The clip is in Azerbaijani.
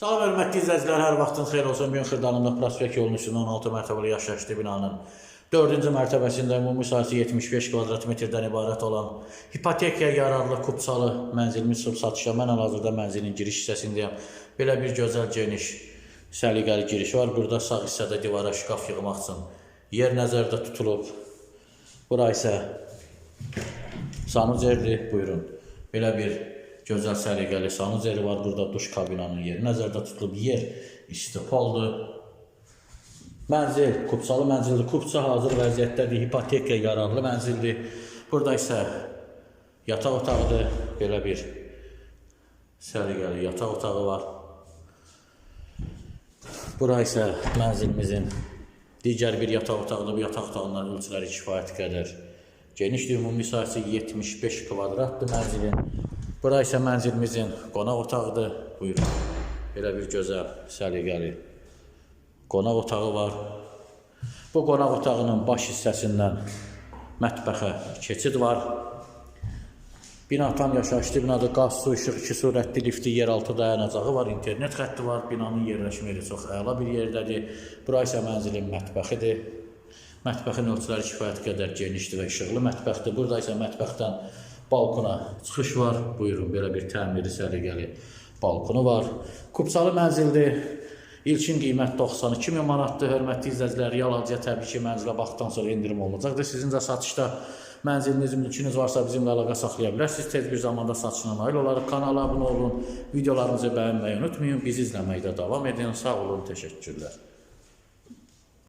Salam hörmətli izləyicilər, hər vaxtınız xeyir olsun. Gün Xırdalanında prospekt yolunun üstündə 16 mərtəbəli yaşayışlı binanın 4-cü mərtəbəsində ümumi sahəsi 75 kvadrat metrdən ibarət olan hipotekaya yararlı kupçalı mənzilimiz çıxıb satışa. Mən hal-hazırda mənzilin giriş hissəsindəyəm. Belə bir gözəl geniş səliqəli giriş var. Burada sağ hissədə divara şkaf yığmaq üçün yer nəzərdə tutulub. Bura isə sanucerdir. Buyurun. Belə bir gözəl səliqəli sanuceri var. Burada duş kabinanın yeri nəzərdə tutulub. Yer istipoldur. Mənzil, kupçalı mənzildir. Kupça hazır vəziyyətdədir. Hipotekaya yararlı mənzildir. Burada isə yataq otağıdır. Belə bir səliqəli yataq otağı var. Bura isə mənzilimizin digər bir yataq otağıdır. Bu yataq otağından ölçüləri kifayət qədər genişdir. Ümumi sahəsi 75 kvadratdır mənzilin. Bura isə mənzilimizin qonaq otağıdır. Buyurun. Belə bir gözəl, səliqəli qonaq otağı var. Bu qonaq otağının baş hissəsindən mətbəxə keçid var. Bina tam yaşayışlı binadır. Qaz, su, işıq, iki sürətli lifti, yeraltı dayanacağı var, internet xətti var. Binanın yerləşmə yeri çox əla bir yerdədir. Bura isə mənzilin mətbəxidir. Mətbəxin ölçüləri kifayət qədər genişdir və işıqlı mətbəxdir. Burada isə mətbəxdən balkona çıxış var. Buyurun, belə bir təmiri səliqəli balkonu var. Kupçalı mənzildir. İlkin qiymət 92 min manatdır. Hörmətli izləyicilər, yalancıya təbii ki, mənzilə baxdıqdan sonra endirim olunacaqdır. Sizin də satışda mənziliniz, mülkünüz varsa bizimlə əlaqə saxlaya bilərsiniz. Tez bir zamanda satışına nail olarıq. Kanala abunə olun. Videolarımızı bəyənməyi unutmayın. Bizi izləməkdə davam edin. Sağ olun, təşəkkürlər.